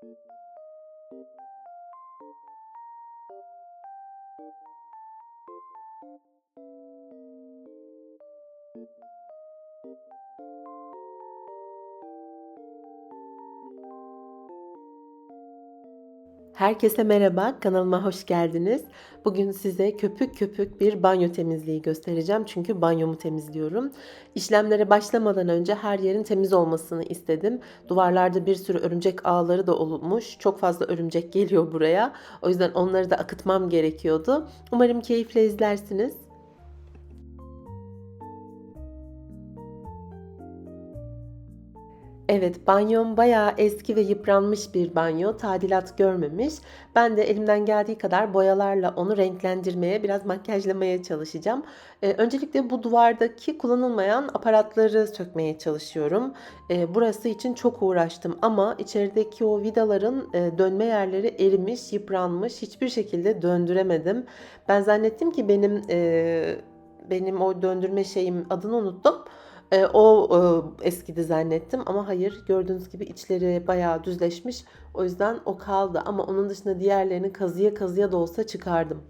Thank you. Herkese merhaba, kanalıma hoş geldiniz. Bugün size köpük köpük bir banyo temizliği göstereceğim. Çünkü banyomu temizliyorum. İşlemlere başlamadan önce her yerin temiz olmasını istedim. Duvarlarda bir sürü örümcek ağları da olmuş. Çok fazla örümcek geliyor buraya. O yüzden onları da akıtmam gerekiyordu. Umarım keyifle izlersiniz. Evet, banyom bayağı eski ve yıpranmış bir banyo. Tadilat görmemiş. Ben de elimden geldiği kadar boyalarla onu renklendirmeye, biraz makyajlamaya çalışacağım. Ee, öncelikle bu duvardaki kullanılmayan aparatları sökmeye çalışıyorum. Ee, burası için çok uğraştım ama içerideki o vidaların e, dönme yerleri erimiş, yıpranmış. Hiçbir şekilde döndüremedim. Ben zannettim ki benim e, benim o döndürme şeyim adını unuttum. E, o e, eskidi zannettim ama hayır gördüğünüz gibi içleri bayağı düzleşmiş. O yüzden o kaldı ama onun dışında diğerlerini kazıya kazıya da olsa çıkardım.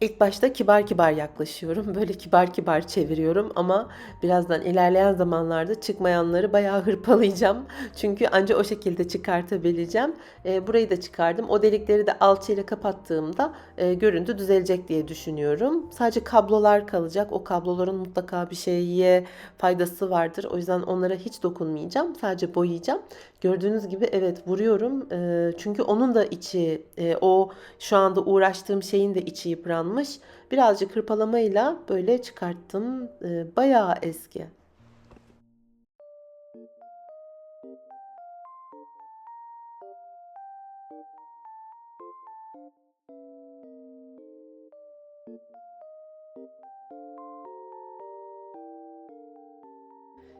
İlk başta kibar kibar yaklaşıyorum. Böyle kibar kibar çeviriyorum ama birazdan ilerleyen zamanlarda çıkmayanları bayağı hırpalayacağım. Çünkü ancak o şekilde çıkartabileceğim. E, burayı da çıkardım. O delikleri de alçıyla kapattığımda e, görüntü düzelecek diye düşünüyorum. Sadece kablolar kalacak. O kabloların mutlaka bir şeye faydası vardır. O yüzden onlara hiç dokunmayacağım. Sadece boyayacağım. Gördüğünüz gibi evet vuruyorum. E, çünkü onun da içi e, o şu anda uğraştığım şeyin de içi yıpranmış. Birazcık hırpalamayla böyle çıkarttım. E, bayağı eski.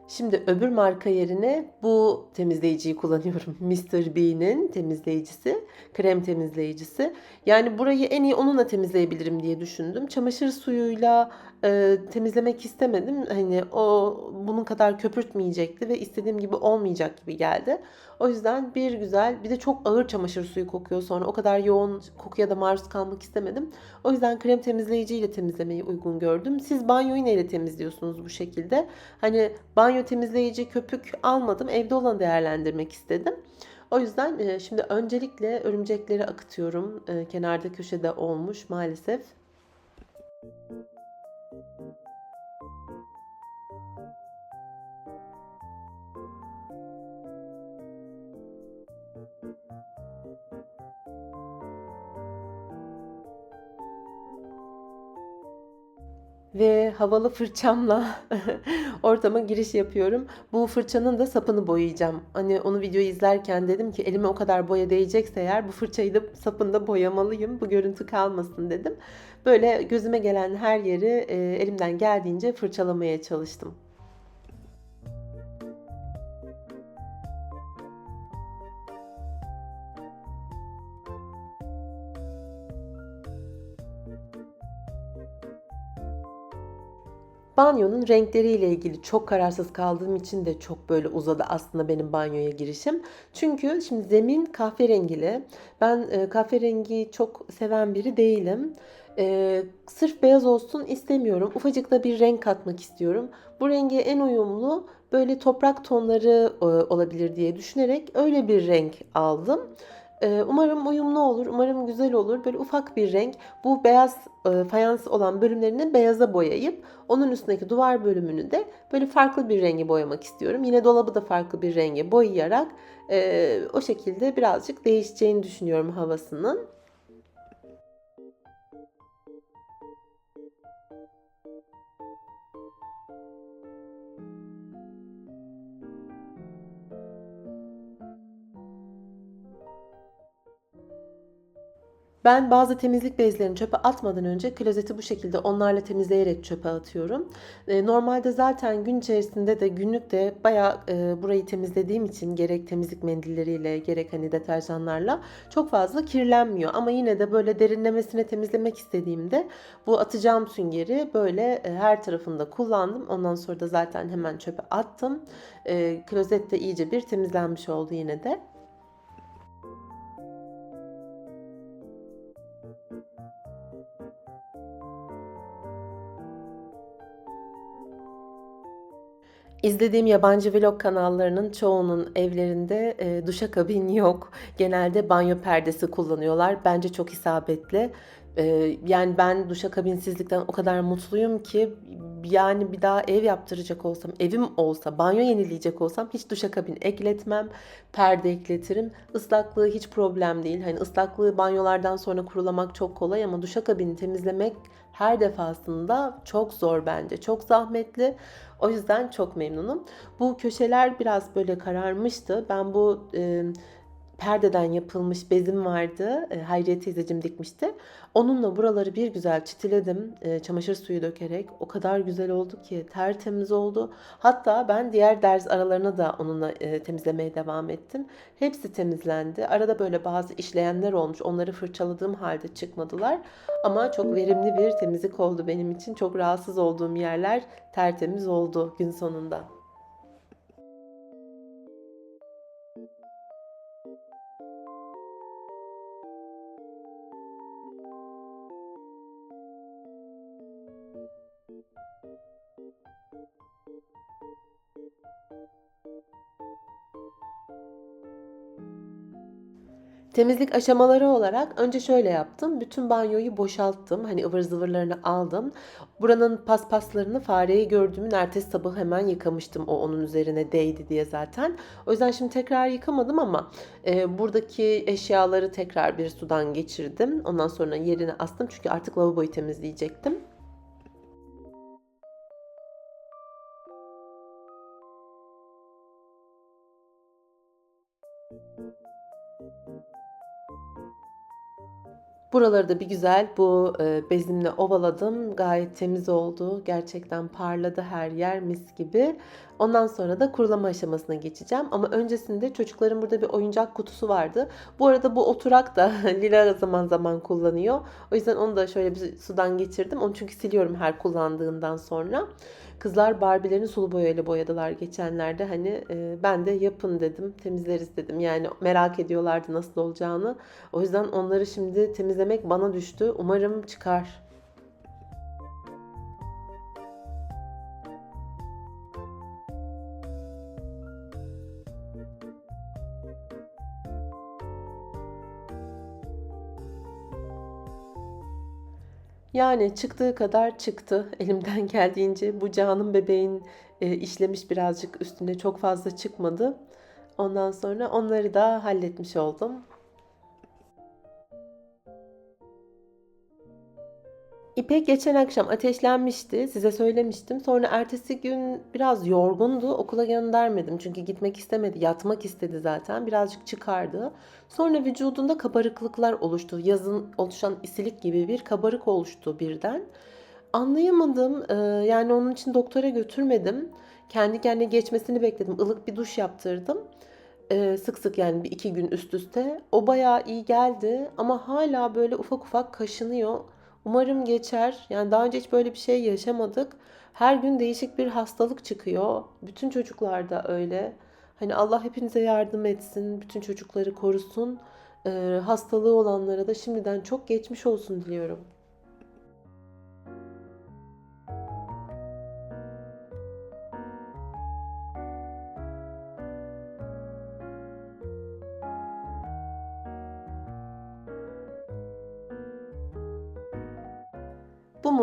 Şimdi öbür marka yerine bu temizleyiciyi kullanıyorum. Mr. B'nin temizleyicisi, krem temizleyicisi. Yani burayı en iyi onunla temizleyebilirim diye düşündüm. Çamaşır suyuyla e, temizlemek istemedim. Hani o bunun kadar köpürtmeyecekti ve istediğim gibi olmayacak gibi geldi. O yüzden bir güzel, bir de çok ağır çamaşır suyu kokuyor sonra. O kadar yoğun kokuya da maruz kalmak istemedim. O yüzden krem temizleyiciyle temizlemeyi uygun gördüm. Siz banyoyu neyle temizliyorsunuz bu şekilde? Hani banyo temizleyici köpük almadım. Evde olanı değerlendirmek istedim. O yüzden şimdi öncelikle örümcekleri akıtıyorum. Kenarda köşede olmuş maalesef. Ve havalı fırçamla ortama giriş yapıyorum. Bu fırçanın da sapını boyayacağım. Hani onu videoyu izlerken dedim ki elime o kadar boya değecekse eğer bu fırçayı da sapını da boyamalıyım. Bu görüntü kalmasın dedim. Böyle gözüme gelen her yeri elimden geldiğince fırçalamaya çalıştım. Banyonun renkleriyle ilgili çok kararsız kaldığım için de çok böyle uzadı aslında benim banyoya girişim. Çünkü şimdi zemin kahverengili. Ben e, kahverengi çok seven biri değilim. E, sırf beyaz olsun istemiyorum. Ufacık da bir renk katmak istiyorum. Bu renge en uyumlu böyle toprak tonları e, olabilir diye düşünerek öyle bir renk aldım. Ee, umarım uyumlu olur, umarım güzel olur. Böyle ufak bir renk. Bu beyaz e, fayans olan bölümlerini beyaza boyayıp onun üstündeki duvar bölümünü de böyle farklı bir rengi boyamak istiyorum. Yine dolabı da farklı bir renge boyayarak e, o şekilde birazcık değişeceğini düşünüyorum havasının. Ben bazı temizlik bezlerini çöpe atmadan önce klozeti bu şekilde onlarla temizleyerek çöpe atıyorum. E, normalde zaten gün içerisinde de günlük de bayağı e, burayı temizlediğim için gerek temizlik mendilleriyle gerek hani deterjanlarla çok fazla kirlenmiyor. Ama yine de böyle derinlemesine temizlemek istediğimde bu atacağım süngeri böyle e, her tarafında kullandım. Ondan sonra da zaten hemen çöpe attım. Klozet de iyice bir temizlenmiş oldu yine de. İzlediğim yabancı vlog kanallarının çoğunun evlerinde e, duşakabin yok. Genelde banyo perdesi kullanıyorlar. Bence çok isabetli. E, yani ben duşakabinsizlikten o kadar mutluyum ki yani bir daha ev yaptıracak olsam, evim olsa, banyo yenileyecek olsam hiç duşakabin ekletmem, perde ekletirim. Islaklığı hiç problem değil. Hani ıslaklığı banyolardan sonra kurulamak çok kolay ama duşakabini temizlemek her defasında çok zor bence. Çok zahmetli. O yüzden çok memnunum. Bu köşeler biraz böyle kararmıştı. Ben bu e, perdeden yapılmış bezim vardı. E, Hayriye teyzecim dikmişti. Onunla buraları bir güzel çitiledim. E, çamaşır suyu dökerek. O kadar güzel oldu ki tertemiz oldu. Hatta ben diğer ders aralarına da onunla e, temizlemeye devam ettim. Hepsi temizlendi. Arada böyle bazı işleyenler olmuş. Onları fırçaladığım halde çıkmadılar. Ama çok verimli bir temizlik oldu benim için. Çok rahatsız olduğum yerler tertemiz oldu gün sonunda. Temizlik aşamaları olarak önce şöyle yaptım. Bütün banyoyu boşalttım. Hani ıvır zıvırlarını aldım. Buranın paspaslarını fareyi gördüğümün ertesi sabah hemen yıkamıştım. O onun üzerine değdi diye zaten. O yüzden şimdi tekrar yıkamadım ama e, buradaki eşyaları tekrar bir sudan geçirdim. Ondan sonra yerine astım. Çünkü artık lavaboyu temizleyecektim. Buraları da bir güzel bu e, bezimle ovaladım. Gayet temiz oldu. Gerçekten parladı her yer mis gibi. Ondan sonra da kurulama aşamasına geçeceğim. Ama öncesinde çocukların burada bir oyuncak kutusu vardı. Bu arada bu oturak da Lila zaman zaman kullanıyor. O yüzden onu da şöyle bir sudan geçirdim. Onu çünkü siliyorum her kullandığından sonra. Kızlar Barbie'lerini sulu boyayla boyadılar geçenlerde. Hani e, ben de yapın dedim, temizleriz dedim. Yani merak ediyorlardı nasıl olacağını. O yüzden onları şimdi temizlemek bana düştü. Umarım çıkar. Yani çıktığı kadar çıktı elimden geldiğince. Bu canım bebeğin e, işlemiş birazcık üstüne çok fazla çıkmadı. Ondan sonra onları da halletmiş oldum. İpek geçen akşam ateşlenmişti. Size söylemiştim. Sonra ertesi gün biraz yorgundu. Okula göndermedim. Çünkü gitmek istemedi. Yatmak istedi zaten. Birazcık çıkardı. Sonra vücudunda kabarıklıklar oluştu. Yazın oluşan isilik gibi bir kabarık oluştu birden. Anlayamadım. Ee, yani onun için doktora götürmedim. Kendi kendine geçmesini bekledim. Ilık bir duş yaptırdım. Ee, sık sık yani bir iki gün üst üste. O bayağı iyi geldi. Ama hala böyle ufak ufak kaşınıyor. Umarım geçer. Yani daha önce hiç böyle bir şey yaşamadık. Her gün değişik bir hastalık çıkıyor. Bütün çocuklarda öyle. Hani Allah hepinize yardım etsin. Bütün çocukları korusun. Ee, hastalığı olanlara da şimdiden çok geçmiş olsun diliyorum.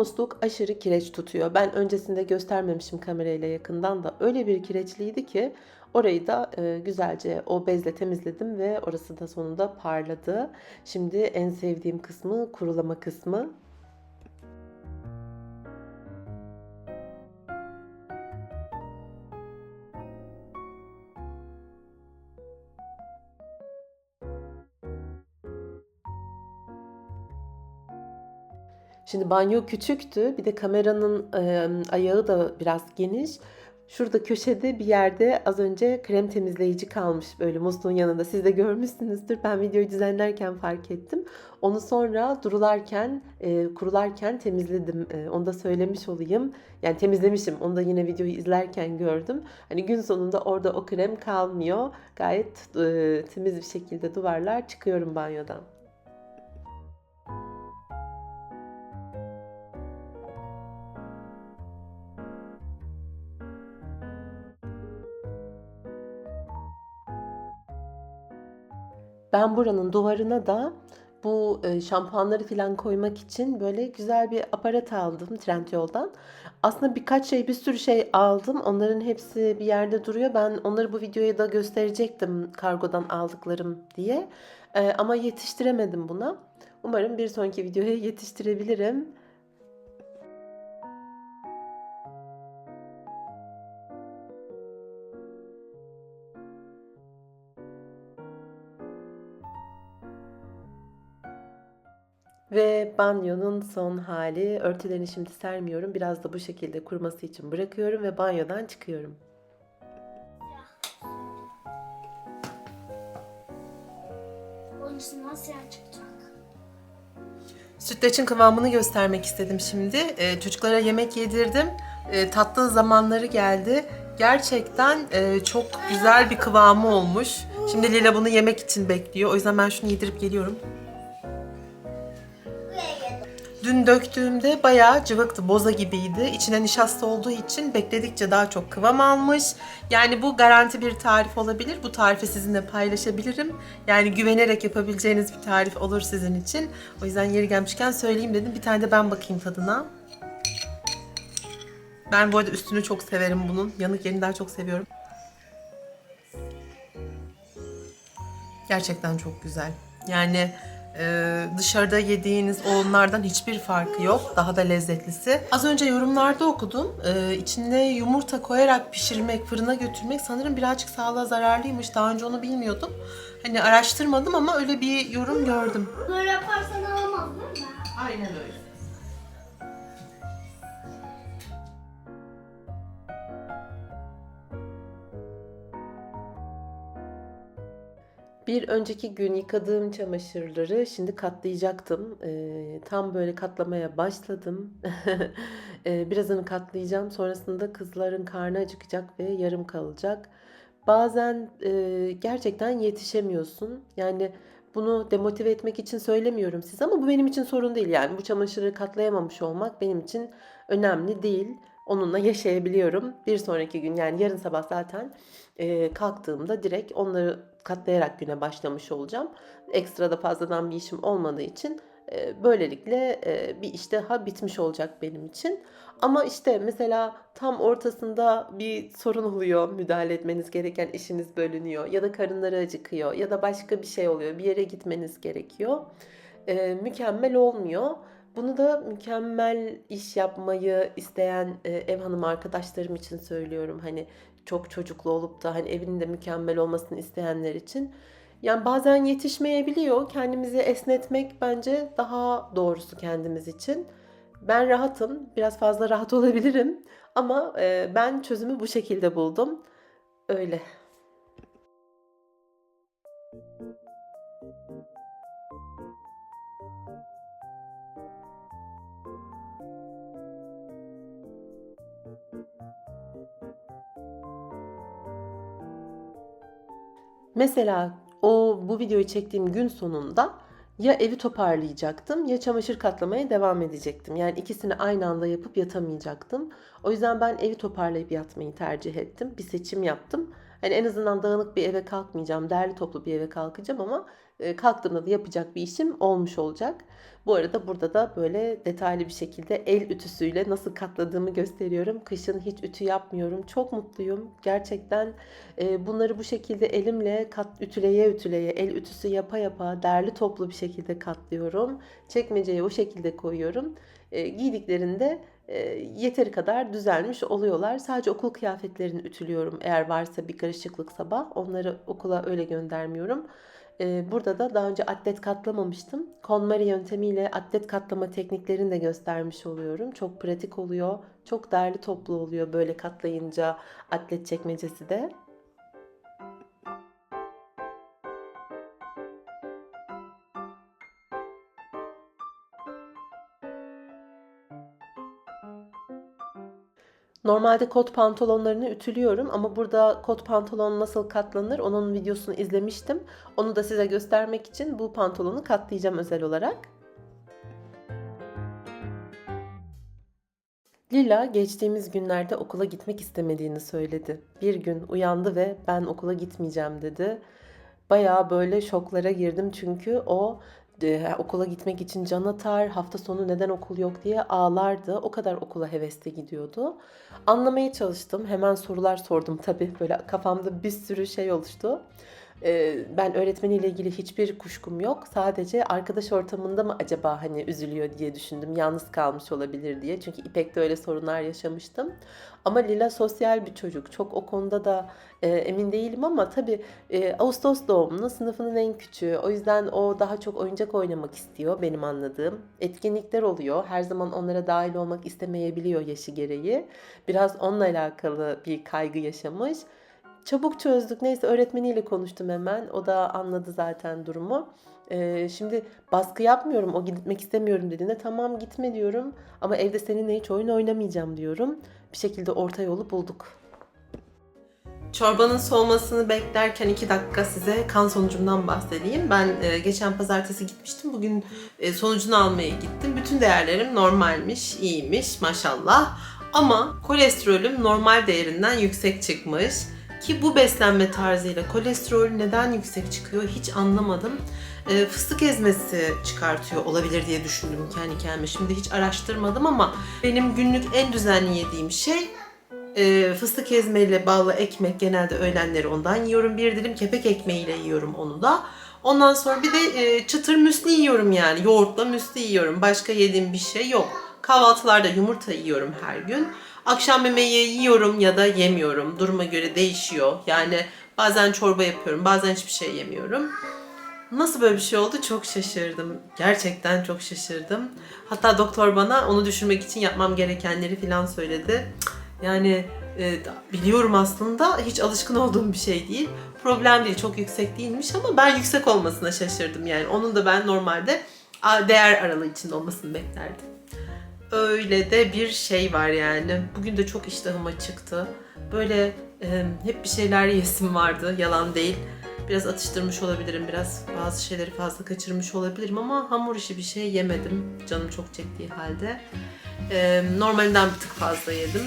Musluk aşırı kireç tutuyor. Ben öncesinde göstermemişim kamerayla yakından da öyle bir kireçliydi ki orayı da e, güzelce o bezle temizledim ve orası da sonunda parladı. Şimdi en sevdiğim kısmı kurulama kısmı. Şimdi banyo küçüktü. Bir de kameranın e, ayağı da biraz geniş. Şurada köşede bir yerde az önce krem temizleyici kalmış böyle musluğun yanında. Siz de görmüşsünüzdür. Ben videoyu düzenlerken fark ettim. Onu sonra durularken, e, kurularken temizledim. E, onu da söylemiş olayım. Yani temizlemişim. Onu da yine videoyu izlerken gördüm. Hani gün sonunda orada o krem kalmıyor. Gayet e, temiz bir şekilde duvarlar çıkıyorum banyodan. Ben buranın duvarına da bu e, şampuanları falan koymak için böyle güzel bir aparat aldım Trendyol'dan. Aslında birkaç şey, bir sürü şey aldım. Onların hepsi bir yerde duruyor. Ben onları bu videoya da gösterecektim kargodan aldıklarım diye. E, ama yetiştiremedim buna. Umarım bir sonraki videoya yetiştirebilirim. Banyonun son hali. Örtülerini şimdi sermiyorum. Biraz da bu şekilde kuruması için bırakıyorum ve banyodan çıkıyorum. Onun siyah çıkacak. Sütlaçın kıvamını göstermek istedim şimdi. Ee, çocuklara yemek yedirdim. Ee, tatlı zamanları geldi. Gerçekten e, çok güzel bir kıvamı olmuş. Şimdi Lila bunu yemek için bekliyor. O yüzden ben şunu yedirip geliyorum. Dün döktüğümde bayağı cıvıktı, boza gibiydi. İçine nişasta olduğu için bekledikçe daha çok kıvam almış. Yani bu garanti bir tarif olabilir. Bu tarifi sizinle paylaşabilirim. Yani güvenerek yapabileceğiniz bir tarif olur sizin için. O yüzden yeri gelmişken söyleyeyim dedim. Bir tane de ben bakayım tadına. Ben bu arada üstünü çok severim bunun. Yanık yerini daha çok seviyorum. Gerçekten çok güzel. Yani e, dışarıda yediğiniz onlardan hiçbir farkı yok. Daha da lezzetlisi. Az önce yorumlarda okudum. E, içine yumurta koyarak pişirmek, fırına götürmek sanırım birazcık sağlığa zararlıymış. Daha önce onu bilmiyordum. Hani araştırmadım ama öyle bir yorum gördüm. Böyle yaparsan olmaz değil mi? Aynen öyle. Bir önceki gün yıkadığım çamaşırları şimdi katlayacaktım. Ee, tam böyle katlamaya başladım. Ee, birazını katlayacağım. Sonrasında kızların karnı acıkacak ve yarım kalacak. Bazen e, gerçekten yetişemiyorsun. Yani bunu demotive etmek için söylemiyorum size ama bu benim için sorun değil. Yani bu çamaşırı katlayamamış olmak benim için önemli değil. Onunla yaşayabiliyorum. Bir sonraki gün yani yarın sabah zaten e, kalktığımda direkt onları katlayarak güne başlamış olacağım. Ekstra da fazladan bir işim olmadığı için e, böylelikle e, bir iş daha bitmiş olacak benim için. Ama işte mesela tam ortasında bir sorun oluyor, müdahale etmeniz gereken işiniz bölünüyor ya da karınları acıkıyor ya da başka bir şey oluyor, bir yere gitmeniz gerekiyor. E, mükemmel olmuyor. Bunu da mükemmel iş yapmayı isteyen ev hanımı arkadaşlarım için söylüyorum. Hani çok çocuklu olup da hani evinin de mükemmel olmasını isteyenler için. Yani bazen yetişmeyebiliyor. Kendimizi esnetmek bence daha doğrusu kendimiz için. Ben rahatım. Biraz fazla rahat olabilirim. Ama ben çözümü bu şekilde buldum. Öyle. Mesela o bu videoyu çektiğim gün sonunda ya evi toparlayacaktım ya çamaşır katlamaya devam edecektim. Yani ikisini aynı anda yapıp yatamayacaktım. O yüzden ben evi toparlayıp yatmayı tercih ettim. Bir seçim yaptım. Hani en azından dağınık bir eve kalkmayacağım, derli toplu bir eve kalkacağım ama kalktığımda da yapacak bir işim olmuş olacak. Bu arada burada da böyle detaylı bir şekilde el ütüsüyle nasıl katladığımı gösteriyorum. Kışın hiç ütü yapmıyorum. Çok mutluyum. Gerçekten e, bunları bu şekilde elimle kat ütüleye ütüleye, el ütüsü yapa yapa derli toplu bir şekilde katlıyorum. Çekmeceye o şekilde koyuyorum. E, giydiklerinde e, yeteri kadar düzelmiş oluyorlar. Sadece okul kıyafetlerini ütülüyorum eğer varsa bir karışıklık sabah. Onları okula öyle göndermiyorum. Ee, burada da daha önce atlet katlamamıştım. KonMari yöntemiyle atlet katlama tekniklerini de göstermiş oluyorum. Çok pratik oluyor. Çok değerli toplu oluyor böyle katlayınca atlet çekmecesi de. Normalde kot pantolonlarını ütülüyorum ama burada kot pantolon nasıl katlanır onun videosunu izlemiştim. Onu da size göstermek için bu pantolonu katlayacağım özel olarak. Lila geçtiğimiz günlerde okula gitmek istemediğini söyledi. Bir gün uyandı ve ben okula gitmeyeceğim dedi. Bayağı böyle şoklara girdim çünkü o e, okula gitmek için can atar, hafta sonu neden okul yok diye ağlardı. O kadar okula hevesli gidiyordu. Anlamaya çalıştım. Hemen sorular sordum tabii. Böyle kafamda bir sürü şey oluştu. Ee, ben öğretmeniyle ilgili hiçbir kuşkum yok. Sadece arkadaş ortamında mı acaba hani üzülüyor diye düşündüm. Yalnız kalmış olabilir diye. Çünkü İpek'te öyle sorunlar yaşamıştım. Ama Lila sosyal bir çocuk. Çok o konuda da e, emin değilim ama tabii e, Ağustos doğumlu, sınıfının en küçüğü. O yüzden o daha çok oyuncak oynamak istiyor benim anladığım. Etkinlikler oluyor. Her zaman onlara dahil olmak istemeyebiliyor yaşı gereği. Biraz onunla alakalı bir kaygı yaşamış. Çabuk çözdük. Neyse öğretmeniyle konuştum hemen. O da anladı zaten durumu. Ee, şimdi baskı yapmıyorum. O gitmek istemiyorum dediğinde tamam gitme diyorum. Ama evde seninle hiç oyun oynamayacağım diyorum. Bir şekilde orta yolu bulduk. Çorbanın soğumasını beklerken iki dakika size kan sonucumdan bahsedeyim. Ben e, geçen pazartesi gitmiştim. Bugün e, sonucunu almaya gittim. Bütün değerlerim normalmiş, iyiymiş maşallah. Ama kolesterolüm normal değerinden yüksek çıkmış. Ki bu beslenme tarzıyla kolesterol neden yüksek çıkıyor hiç anlamadım. E, fıstık ezmesi çıkartıyor olabilir diye düşündüm kendi kendime. Şimdi hiç araştırmadım ama benim günlük en düzenli yediğim şey e, fıstık ezmeyle bağlı ekmek genelde öğlenleri ondan yiyorum. Bir dilim kepek ekmeğiyle yiyorum onu da. Ondan sonra bir de e, çıtır müsli yiyorum yani. Yoğurtla müsli yiyorum. Başka yediğim bir şey yok. Kahvaltılarda yumurta yiyorum her gün. Akşam yemeği yiyorum ya da yemiyorum. Duruma göre değişiyor. Yani bazen çorba yapıyorum, bazen hiçbir şey yemiyorum. Nasıl böyle bir şey oldu çok şaşırdım. Gerçekten çok şaşırdım. Hatta doktor bana onu düşürmek için yapmam gerekenleri falan söyledi. Yani e, biliyorum aslında hiç alışkın olduğum bir şey değil. Problem değil, çok yüksek değilmiş ama ben yüksek olmasına şaşırdım yani. Onun da ben normalde değer aralığı içinde olmasını beklerdim. Öyle de bir şey var yani. Bugün de çok iştahıma çıktı. Böyle e, hep bir şeyler yesim vardı, yalan değil. Biraz atıştırmış olabilirim, biraz bazı şeyleri fazla kaçırmış olabilirim ama hamur işi bir şey yemedim. Canım çok çektiği halde. E, normalinden bir tık fazla yedim.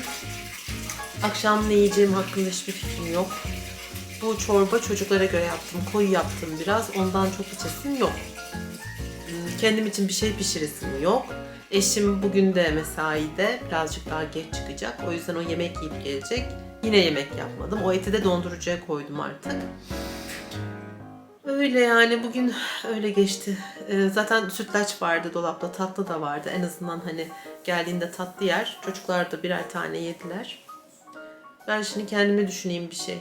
Akşam ne yiyeceğim hakkında hiçbir fikrim yok. Bu çorba çocuklara göre yaptım. Koyu yaptım biraz. Ondan çok içesim yok. Hmm, Kendim için bir şey pişiresim yok. Eşim bugün de mesaide birazcık daha geç çıkacak. O yüzden o yemek yiyip gelecek. Yine yemek yapmadım. O eti de dondurucuya koydum artık. Öyle yani bugün öyle geçti. Ee, zaten sütlaç vardı dolapta, tatlı da vardı. En azından hani geldiğinde tatlı yer. Çocuklar da birer tane yediler. Ben şimdi kendime düşüneyim bir şey.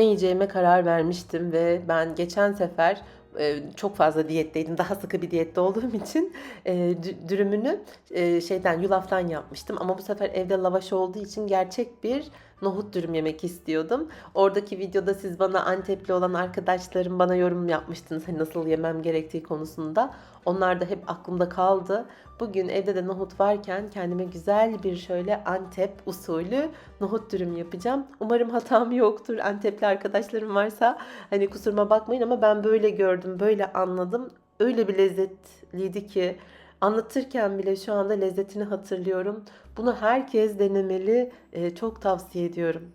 Ne yiyeceğime karar vermiştim ve ben geçen sefer e, çok fazla diyetteydim. Daha sıkı bir diyette olduğum için e, dü- dürümünü e, şeyden yulaftan yapmıştım. Ama bu sefer evde lavaş olduğu için gerçek bir nohut dürüm yemek istiyordum. Oradaki videoda siz bana Antepli olan arkadaşlarım bana yorum yapmıştınız hani nasıl yemem gerektiği konusunda. Onlar da hep aklımda kaldı. Bugün evde de nohut varken kendime güzel bir şöyle Antep usulü nohut dürüm yapacağım. Umarım hatam yoktur. Antepli arkadaşlarım varsa hani kusuruma bakmayın ama ben böyle gördüm, böyle anladım. Öyle bir lezzetliydi ki anlatırken bile şu anda lezzetini hatırlıyorum. Bunu herkes denemeli. Ee, çok tavsiye ediyorum.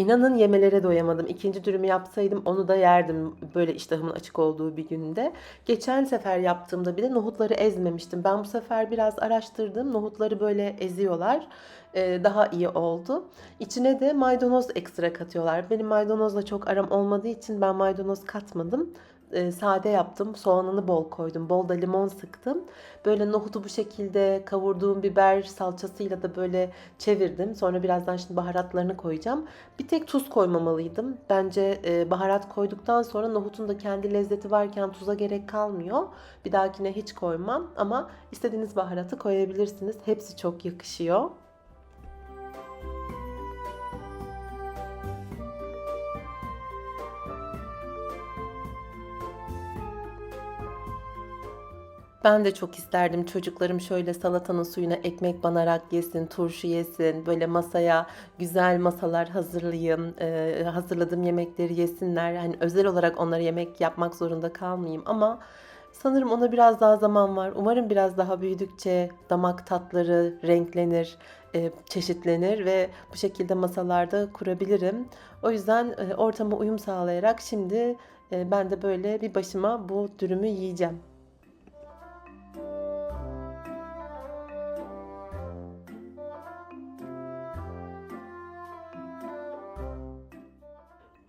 İnanın yemelere doyamadım. İkinci dürümü yapsaydım onu da yerdim böyle iştahımın açık olduğu bir günde. Geçen sefer yaptığımda bile nohutları ezmemiştim. Ben bu sefer biraz araştırdım. Nohutları böyle eziyorlar. Ee, daha iyi oldu. İçine de maydanoz ekstra katıyorlar. Benim maydanozla çok aram olmadığı için ben maydanoz katmadım. Ee, sade yaptım. Soğanını bol koydum. Bol da limon sıktım. Böyle nohutu bu şekilde kavurduğum biber salçasıyla da böyle çevirdim. Sonra birazdan şimdi baharatlarını koyacağım. Bir tek tuz koymamalıydım. Bence e, baharat koyduktan sonra nohutun da kendi lezzeti varken tuza gerek kalmıyor. Bir dahakine hiç koymam ama istediğiniz baharatı koyabilirsiniz. Hepsi çok yakışıyor. Ben de çok isterdim çocuklarım şöyle salatanın suyuna ekmek banarak yesin, turşu yesin, böyle masaya güzel masalar hazırlayayım, e, hazırladığım yemekleri yesinler. Hani özel olarak onlara yemek yapmak zorunda kalmayayım ama sanırım ona biraz daha zaman var. Umarım biraz daha büyüdükçe damak tatları renklenir, e, çeşitlenir ve bu şekilde masalarda kurabilirim. O yüzden e, ortama uyum sağlayarak şimdi e, ben de böyle bir başıma bu dürümü yiyeceğim.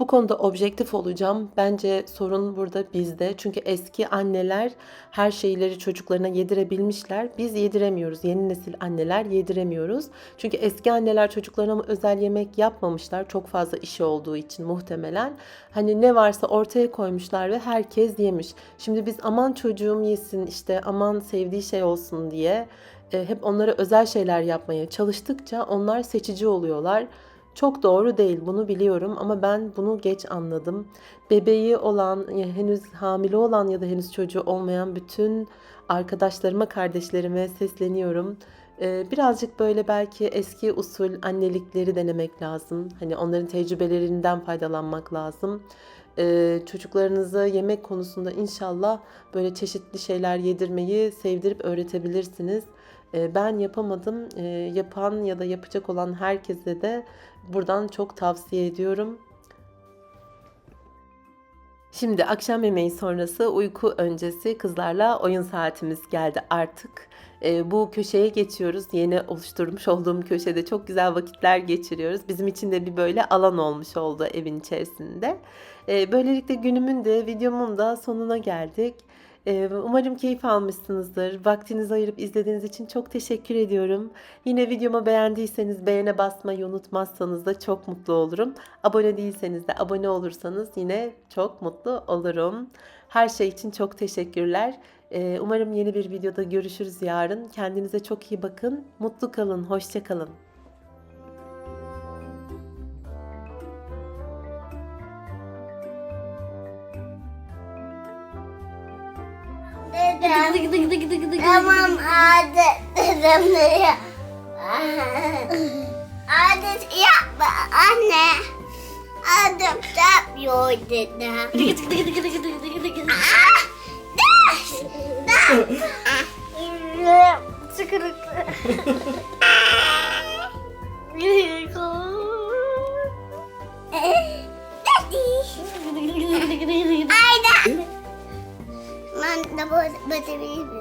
Bu konuda objektif olacağım. Bence sorun burada bizde. Çünkü eski anneler her şeyleri çocuklarına yedirebilmişler. Biz yediremiyoruz. Yeni nesil anneler yediremiyoruz. Çünkü eski anneler çocuklarına özel yemek yapmamışlar. Çok fazla işi olduğu için muhtemelen. Hani ne varsa ortaya koymuşlar ve herkes yemiş. Şimdi biz aman çocuğum yesin işte aman sevdiği şey olsun diye e, hep onlara özel şeyler yapmaya çalıştıkça onlar seçici oluyorlar. Çok doğru değil bunu biliyorum ama ben bunu geç anladım. Bebeği olan, henüz hamile olan ya da henüz çocuğu olmayan bütün arkadaşlarıma, kardeşlerime sesleniyorum. Ee, birazcık böyle belki eski usul annelikleri denemek lazım. Hani onların tecrübelerinden faydalanmak lazım. Ee, çocuklarınıza yemek konusunda inşallah böyle çeşitli şeyler yedirmeyi sevdirip öğretebilirsiniz. Ee, ben yapamadım. Yapan ya da yapacak olan herkese de buradan çok tavsiye ediyorum. Şimdi akşam yemeği sonrası uyku öncesi kızlarla oyun saatimiz geldi artık. Ee, bu köşeye geçiyoruz. Yeni oluşturmuş olduğum köşede çok güzel vakitler geçiriyoruz. Bizim için de bir böyle alan olmuş oldu evin içerisinde. Ee, böylelikle günümün de videomun da sonuna geldik. Umarım keyif almışsınızdır. Vaktinizi ayırıp izlediğiniz için çok teşekkür ediyorum. Yine videomu beğendiyseniz beğene basmayı unutmazsanız da çok mutlu olurum. Abone değilseniz de abone olursanız yine çok mutlu olurum. Her şey için çok teşekkürler. Umarım yeni bir videoda görüşürüz yarın. Kendinize çok iyi bakın. Mutlu kalın. Hoşça kalın. Dedem. Tamam adet dedem de ya. Adet yapma anne. Adet yapmıyor dedem. Ah, ders, ders. Sıkırıklı. Daddy. Ayda. Ben de böyle böyle